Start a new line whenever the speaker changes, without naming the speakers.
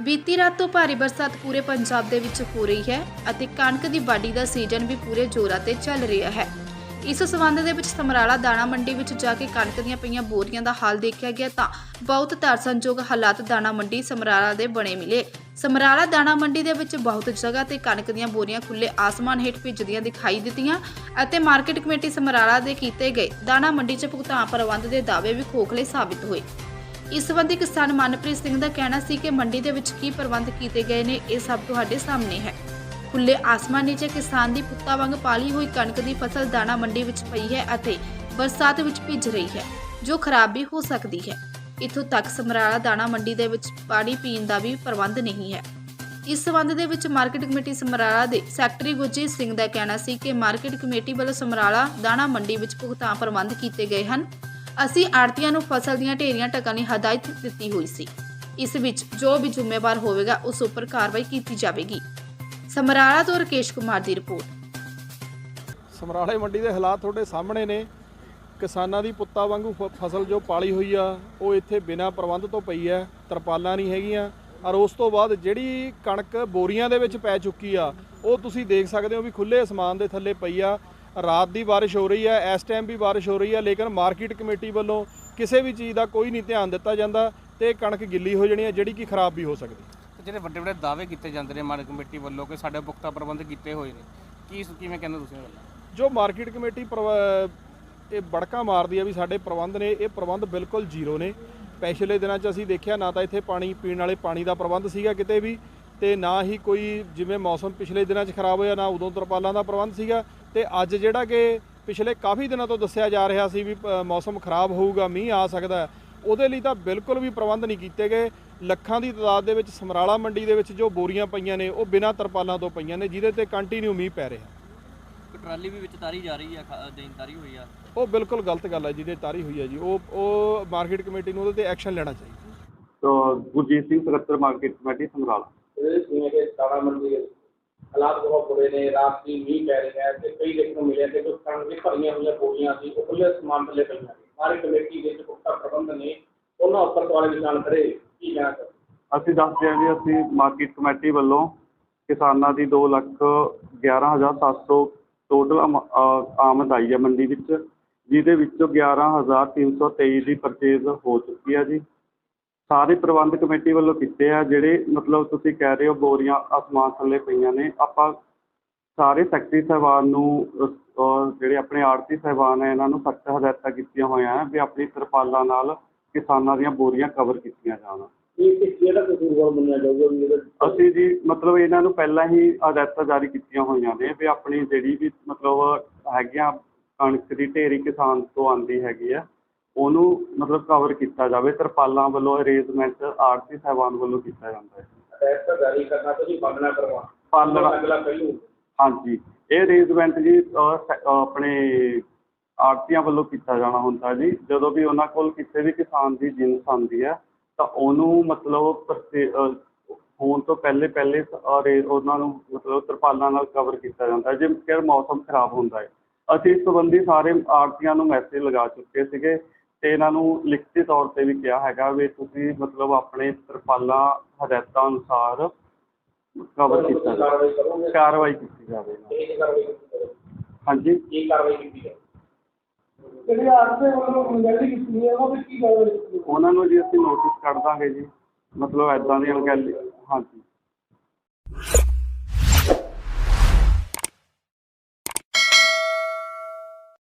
ਬੀਤੀ ਰਾਤ ਤੋਂ ਭਾਰੀ ਬਰਸਾਤ ਪੂਰੇ ਪੰਜਾਬ ਦੇ ਵਿੱਚ ਹੋ ਰਹੀ ਹੈ ਅਤੇ ਕਣਕ ਦੀ ਵਾਢੀ ਦਾ ਸੀਜ਼ਨ ਵੀ ਪੂਰੇ ਜ਼ੋਰਾਂ ਤੇ ਚੱਲ ਰਿਹਾ ਹੈ। ਇਸ ਸਬੰਧ ਦੇ ਵਿੱਚ ਸਮਰਾਲਾ ਦਾਣਾ ਮੰਡੀ ਵਿੱਚ ਜਾ ਕੇ ਕਣਕ ਦੀਆਂ ਪਈਆਂ ਬੋਰੀਆਂ ਦਾ ਹਾਲ ਦੇਖਿਆ ਗਿਆ ਤਾਂ ਬਹੁਤ ਤਰਸਨਯੋਗ ਹਾਲਾਤ ਦਾਣਾ ਮੰਡੀ ਸਮਰਾਲਾ ਦੇ ਬਣੇ ਮਿਲੇ। ਸਮਰਾਲਾ ਦਾਣਾ ਮੰਡੀ ਦੇ ਵਿੱਚ ਬਹੁਤ ਜਗ੍ਹਾ ਤੇ ਕਣਕ ਦੀਆਂ ਬੋਰੀਆਂ ਖੁੱਲੇ ਆਸਮਾਨ ਹੇਠ ਭਿੱਜਦੀਆਂ ਦਿਖਾਈ ਦਿੱਤੀਆਂ ਅਤੇ ਮਾਰਕੀਟ ਕਮੇਟੀ ਸਮਰਾਲਾ ਦੇ ਕੀਤੇ ਗਏ ਦਾਣਾ ਮੰਡੀ 'ਚ ਭੁਗਤਾਨ ਪ੍ਰਬੰਧ ਦੇ ਦਾਅਵੇ ਵੀ ਖੋਖਲੇ ਸਾਬਿਤ ਹੋਏ। ਇਸ ਸੰਬੰਧੀ ਕਿਸਾਨ ਮਨਪ੍ਰੀਤ ਸਿੰਘ ਦਾ ਕਹਿਣਾ ਸੀ ਕਿ ਮੰਡੀ ਦੇ ਵਿੱਚ ਕੀ ਪ੍ਰਬੰਧ ਕੀਤੇ ਗਏ ਨੇ, ਇਹ ਸਭ ਤੁਹਾਡੇ ਸਾਹਮਣੇ ਹੈ। ਖੁੱਲੇ ਆਸਮਾਨ ਨੀਚੇ ਕਿਸਾਨ ਦੀ ਪੁੱਤਾਂ ਵਾਂਗ ਪਾਲੀ ਹੋਈ ਕਣਕ ਦੀ ਫਸਲ ਦਾਣਾ ਮੰਡੀ ਵਿੱਚ ਪਈ ਹੈ ਅਤੇ ਬਰਸਾਤ ਵਿੱਚ ਭਿੱਜ ਰਹੀ ਹੈ, ਜੋ ਖਰਾਬ ਵੀ ਹੋ ਸਕਦੀ ਹੈ। ਇੱਥੋਂ ਤੱਕ ਸਮਰਾਲਾ ਦਾਣਾ ਮੰਡੀ ਦੇ ਵਿੱਚ ਪਾਣੀ ਪੀਣ ਦਾ ਵੀ ਪ੍ਰਬੰਧ ਨਹੀਂ ਹੈ। ਇਸ ਸਬੰਧ ਦੇ ਵਿੱਚ ਮਾਰਕੀਟ ਕਮੇਟੀ ਸਮਰਾਲਾ ਦੇ ਸੈਕਟਰੀ ਗੁਰਜੀਤ ਸਿੰਘ ਦਾ ਕਹਿਣਾ ਸੀ ਕਿ ਮਾਰਕੀਟ ਕਮੇਟੀ ਵੱਲੋਂ ਸਮਰਾਲਾ ਦਾਣਾ ਮੰਡੀ ਵਿੱਚ ਭੁਗਤਾਨ ਪ੍ਰਬੰਧ ਕੀਤੇ ਗਏ ਹਨ। ਅਸੀਂ ਆੜਤੀਆਂ ਨੂੰ ਫਸਲ ਦੀਆਂ ਢੇਰੀਆਂ ਢਕਣ ਲਈ ਹਦਾਇਤ ਦਿੱਤੀ ਹੋਈ ਸੀ। ਇਸ ਵਿੱਚ ਜੋ ਵੀ ਜ਼ਿੰਮੇਵਾਰ ਹੋਵੇਗਾ, ਉਸ ਉੱਪਰ ਕਾਰਵਾਈ ਕੀਤੀ ਜਾਵੇਗੀ। ਸਮਰਾਲਾ ਤੋਂ ਰਕੇਸ਼ ਕੁਮਾਰ ਦੀ ਰਿਪੋਰਟ।
ਸਮਰਾਲੇ ਮੰਡੀ ਦੇ ਹਾਲਾਤ ਤੁਹਾਡੇ ਸਾਹਮਣੇ ਨੇ। ਕਿਸਾਨਾਂ ਦੀ ਪੁੱਤਾਂ ਵਾਂਗੂ ਫ- ਫਸਲ ਜੋ ਪਾਲੀ ਹੋਈ ਆ, ਉਹ ਇੱਥੇ ਬਿਨਾਂ ਪ੍ਰਬੰਧ ਤੋਂ ਪਈ ਹੈ ਤਰਪਾਲਾਂ ਨਹੀਂ ਹੈਗੀਆਂ। ਔਰ ਉਸ ਤੋਂ ਬਾਅਦ ਜਿਹੜੀ ਕਣਕ ਬੋਰੀਆਂ ਦੇ ਵਿੱਚ ਪੈ ਚੁੱਕੀ ਆ, ਉਹ ਤੁਸੀਂ ਦੇਖ ਸਕਦੇ ਹੋ ਵੀ ਖੁੱਲੇ ਅਸਮਾਨ ਦੇ ਥੱਲੇ ਪਈ ਆ। ਰਾਤ ਦੀ ਬਾਰਿਸ਼ ਹੋ ਰਹੀ ਹੈ ਇਸ ਟਾਈਮ ਵੀ ਬਾਰਿਸ਼ ਹੋ ਰਹੀ ਹੈ ਲੇਕਿਨ ਮਾਰਕੀਟ ਕਮੇਟੀ ਵੱਲੋਂ ਕਿਸੇ ਵੀ ਚੀਜ਼ ਦਾ ਕੋਈ ਨਹੀਂ ਧਿਆਨ ਦਿੱਤਾ ਜਾਂਦਾ ਤੇ ਕਣਕ ਗਿੱਲੀ ਹੋ ਜਾਣੀ ਹੈ ਜਿਹੜੀ ਕਿ ਖਰਾਬ ਵੀ ਹੋ ਸਕਦੀ
ਤੇ ਜਿਹੜੇ ਵੱਡੇ ਵੱਡੇ ਦਾਅਵੇ ਕੀਤੇ ਜਾਂਦੇ ਨੇ ਮਾਰਕੀਟ ਕਮੇਟੀ ਵੱਲੋਂ ਕਿ ਸਾਡੇ ਪੁਖਤਾ ਪ੍ਰਬੰਧ ਕੀਤੇ ਹੋਏ ਨੇ ਕੀ ਕਿਵੇਂ ਕਹਿੰਦੇ ਤੁਸੀਂ ਗੱਲ?
ਜੋ ਮਾਰਕੀਟ ਕਮੇਟੀ ਇਹ ਬੜਕਾ ਮਾਰਦੀ ਆ ਵੀ ਸਾਡੇ ਪ੍ਰਬੰਧ ਨੇ ਇਹ ਪ੍ਰਬੰਧ ਬਿਲਕੁਲ ਜ਼ੀਰੋ ਨੇ। ਪਿਛਲੇ ਦਿਨਾਂ 'ਚ ਅਸੀਂ ਦੇਖਿਆ ਨਾ ਤਾਂ ਇੱਥੇ ਪਾਣੀ ਪੀਣ ਵਾਲੇ ਪਾਣੀ ਦਾ ਪ੍ਰਬੰਧ ਸੀਗਾ ਕਿਤੇ ਵੀ ਤੇ ਨਾ ਹੀ ਕੋਈ ਜਿਵੇਂ ਮੌਸਮ ਪਿਛਲੇ ਦਿਨਾਂ 'ਚ ਖਰਾਬ ਹੋਇਆ ਨਾ ਉਦੋਂ ਤਰਪਾਲਾਂ ਦਾ ਪ੍ਰਬੰਧ ਸੀਗਾ। ਤੇ ਅੱਜ ਜਿਹੜਾ ਕਿ ਪਿਛਲੇ ਕਾਫੀ ਦਿਨਾਂ ਤੋਂ ਦੱਸਿਆ ਜਾ ਰਿਹਾ ਸੀ ਵੀ ਮੌਸਮ ਖਰਾਬ ਹੋਊਗਾ ਮੀਂਹ ਆ ਸਕਦਾ ਹੈ, ਉਹਦੇ ਲਈ ਤਾਂ ਬਿਲਕੁਲ ਵੀ ਪ੍ਰਬੰਧ ਨਹੀਂ ਕੀਤੇ ਗਏ। ਲੱਖਾਂ ਦੀ ਤਾਦਾਦ ਦੇ ਵਿੱਚ ਸਮਰਾਲਾ ਮੰਡੀ ਦੇ ਵਿੱਚ ਜੋ ਬੋਰੀਆਂ ਪਈਆਂ ਨੇ ਉਹ ਬਿਨਾਂ ਤਰਪਾਲਾਂ ਤੋਂ ਪਈਆਂ ਨੇ ਜਿਹਦੇ ਤੇ ਕੰਟੀਨਿਊ ਮੀਂਹ ਪੈ ਰਿਹਾ।
ਟਰਾਲੀ ਵੀ ਵਿੱਚ ਤਾਰੀ ਜਾ ਰਹੀ ਆ ਖ- ਦੇਣ ਤਾਰੀ ਹੋਈ ਆ।
ਉਹ ਬਿਲਕੁਲ ਗਲਤ ਗੱਲ ਹੈ ਜਿਹਦੇ ਤਾਰੀ ਹੋਈ ਹੈ ਜੀ। ਉਹ ਉਹ ਮਾਰਕੀਟ ਕਮੇਟੀ ਨੂੰ ਉਹਦੇ ਤੇ ਐਕਸ਼ਨ ਲੈਣਾ ਚਾਹੀਦਾ।
ਤੋ ਗੁਰਜੀਤ ਸਿੰਘ ਸਕੱਤਰ ਮਾਰਕੀਟ ਕਮੇਟੀ ਸਮਰਾਲਾ।
ਇਹ ਜਿਵੇਂ ਕਿ ਦਾਣਾ ਮੰਡੀ ਦੇ ਹਾਲਾਤ ਬਹੁਤ ਬੁਰੇ ਨੇ, ਰਾਤ ਦੀ ਮੀਂਹ ਪੈ ਰਿਹਾ ਹੈ ਤੇ ਕਈ ਦੇਖਣ ਨੂੰ ਮਿਲਿਆ ਕਿ ਜੋ ਕਣਕ ਦੀ ਭਰੀਆਂ ਹੋਈਆਂ ਬੋਰੀਆਂ ਸੀ, ਉਹ ਖੁੱਲੇ ਸਮਾਨ ਥੱਲੇ ਪਈਆਂ ਨੇ। ਸਾਰੀ ਕਮੇਟੀ ਦੇ ਪੁਖਤਾ ਪ੍ਰਬੰਧ ਨੇ, ਉਹਨਾਂ ਉੱਪਰ ਤੁਹਾਡੇ ਨਿਸ਼ਾਨ ਖੜੇ ਕੀ ਕਹਿਣਾ ਚਾਹੁੰਦੇ
ਅਸੀਂ ਦੱਸਦੇ ਹਾਂ ਜੀ, ਅਸੀਂ ਮਾਰਕੀਟ ਕਮੇਟੀ ਵੱਲੋਂ ਕਿਸਾਨਾਂ ਦੀ 2 ਲੱਖ 11700 ਟੋਟਲ ਆਮਦ ਆਈ ਹੈ ਮੰਡੀ ਵਿੱਚ, ਜਿਹਦੇ ਵਿੱਚੋਂ 11323 ਦੀ ਪਰਚੇਜ਼ ਹੋ ਚੁੱਕੀ ਹੈ ਜੀ। ਸਾਰੇ ਪ੍ਰਬੰਧ ਕਮੇਟੀ ਵੱਲੋਂ ਕੀਤੇ ਆ ਜਿਹੜੇ ਮਤਲਬ ਤੁਸੀਂ ਕਹਿ ਰਹੇ ਹੋ ਬੋਰੀਆਂ ਅਸਮਾਨ ਥੱਲੇ ਪਈਆਂ ਨੇ ਆਪਾਂ ਸਾਰੇ ਸੈਕਟਰੀ ਸਾਹਿਬਾਨ ਨੂੰ ਜਿਹੜੇ ਆਪਣੇ ਆੜਤੀ ਸਾਹਿਬਾਨ ਹੈ ਇਹਨਾਂ ਨੂੰ ਸਖਤ ਹਦਾਇਤਾਂ ਕੀਤੀਆਂ ਹੋਈਆਂ ਹੈ ਵੀ ਆਪਣੀ ਤਰਪਾਲਾਂ ਨਾਲ ਕਿਸਾਨਾਂ ਦੀਆਂ ਬੋਰੀਆਂ ਕਵਰ ਕੀਤੀਆਂ ਜਾਣ।
ਇਹ ਕਸੂਰਵਾਰ ਮੰਨਿਆ ਜਾਊਗਾ ਵੀ ਇਹਦੇ?
ਅਸੀਂ ਜੀ ਮਤਲਬ ਇਹਨਾਂ ਨੂੰ ਪਹਿਲਾਂ ਹੀ ਹਦਾਇਤਾਂ ਜਾਰੀ ਕੀਤੀਆਂ ਹੋਈਆਂ ਨੇ ਵੀ ਆਪਣੀ ਜਿਹੜੀ ਵੀ ਮਤਲਬ ਹੈਗੀਆਂ ਕਣਕ ਦੀ ਢੇਰੀ ਕਿਸਾਨ ਤੋਂ ਆਂਦੀ ਹੈਗੀ ਆ ਉਹਨੂੰ ਮਤਲਬ ਕਵਰ ਕੀਤਾ ਜਾਵੇ ਤਰਪਾਲਾਂ ਵੱਲੋਂ ਅਰੇਂਜਮੈਂਟ ਆੜਤੀ ਸਾਹਿਬਾਨ ਵੱਲੋਂ ਕੀਤਾ ਜਾਂਦਾ ਹੈ।
ਟੈਸਟ ਜਾਰੀ ਕਰਨਾ ਤੁਸੀਂ ਬੰਦ ਨਾ ਕਰਵਾ।
ਪਾਲਣਾ।
ਅਗਲਾ ਪਹਿਲੂ।
ਹਾਂਜੀ। ਇਹ ਅਰੇਂਜਮੈਂਟ ਜੀ ਆਪਣੇ ਆੜਤੀਆਂ ਵੱਲੋਂ ਕੀਤਾ ਜਾਣਾ ਹੁੰਦਾ ਜੀ। ਜਦੋਂ ਵੀ ਉਹਨਾਂ ਕੋਲ ਕਿਸੇ ਵੀ ਕਿਸਾਨ ਦੀ ਜਿੰਸ ਆਉਂਦੀ ਹੈ ਤਾਂ ਉਹਨੂੰ ਮਤਲਬ ਹੋਣ ਤੋਂ ਪਹਿਲੇ ਪਹਿਲੇ ਔਰ ਉਹਨਾਂ ਨੂੰ ਮਤਲਬ ਤਰਪਾਲਾਂ ਨਾਲ ਕਵਰ ਕੀਤਾ ਜਾਂਦਾ ਜੇ ਕਿ ਮੌਸਮ ਖਰਾਬ ਹੁੰਦਾ ਹੈ। ਅਸੀਂ ਇਸ ਸੰਬੰਧੀ ਸਾਰੇ ਆੜਤੀਆਂ ਨੂੰ ਮੈਸੇਜ ਲਗਾ ਚੁੱਕੇ ਸੀਗੇ। ਤੇ ਇਹਨਾਂ ਨੂੰ ਲਿਖਤੀ ਤੌਰ ਤੇ ਵੀ ਕਿਹਾ ਹੈਗਾ ਵੀ ਤੁਸੀਂ ਮਤਲਬ ਆਪਣੇ ਤਰਪਾਲਾਂ ਹਦਾਇਤਾਂ ਅਨੁਸਾਰ ਕਵਰ ਕੀਤਾ ਜਾਵੇ। ਕਾਰਵਾਈ ਕੀਤੀ ਜਾਵੇ ਇਹਨਾਂ ਤੇ।
ਇਹ ਕਾਰਵਾਈ ਕੀਤੀ ਜਾਵੇ?
ਹਾਂਜੀ।
ਕੀ ਕਾਰਵਾਈ ਕੀਤੀ ਜਾਵੇ।
ਜਿਹੜੇ ਆਰਤੇ ਵੱਲੋਂ ਅਣਗਹਿਲੀ ਕੀਤੀ ਹੈ ਉਹ ਵੀ ਕੀ ਕਾਰਵਾਈ ਕੀਤੀ ਹੈ
ਉਹਨਾਂ ਨੂੰ ਜੀ ਅਸੀਂ ਨੋਟਿਸ ਕੱਢ ਦਾਂਗੇ ਜੀ। ਮਤਲਬ ਐਦਾਂ ਦੀ ਅਣਗਹਿਲੀ ਹਾਂਜੀ।